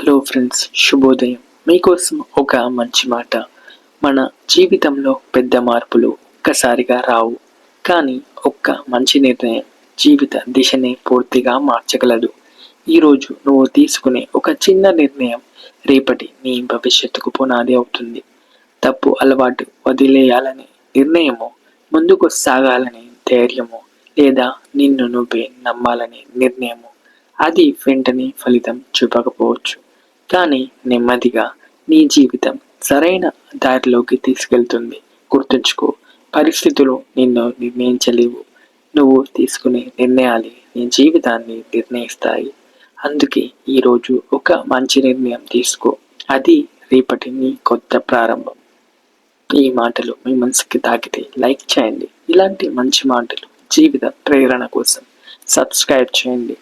Hello friends శుభోదయం. మీకోసం ఒక మంచి మాట. మన జీవితంలో పెద్ద మార్పులు ఒక్కసారిగా రావు. కానీ ఒక్క మంచి నిర్ణయం జీవిత దిశని పూర్తిగా మార్చగలదు. ఈరోజు నువ్వు తీసుకునే ఒక చిన్న నిర్ణయం రేపటి నీ భవిష్యత్తుకు పునాది అవుతుంది. తప్పు అలవాటు వదిలేయాలని నిర్ణయము ముందుకు సాగాలని ధైర్యము లేదా నిన్ను నువ్వే నమ్మాలని నిర్ణయము అది వెంటనే ఫలితం చూపకపోవచ్చు. కానీ నెమ్మదిగా నీ జీవితం సరైన దారిలోకి తీసుకెళ్తుంది. గుర్తుంచుకో పరిస్థితులు నిన్ను నిర్ణయించలేవు. నువ్వు తీసుకునే నిర్ణయాలు నీ జీవితాన్ని నిర్ణయిస్తాయి. అందుకే ఈరోజు ఒక మంచి నిర్ణయం తీసుకో. అది రేపటి నీ కొత్త ప్రారంభం. ఈ మాటలు మీ మనసుకి తాకితే లైక్ చేయండి. ఇలాంటి మంచి మాటలు జీవిత ప్రేరణ కోసం సబ్స్క్రైబ్ చేయండి.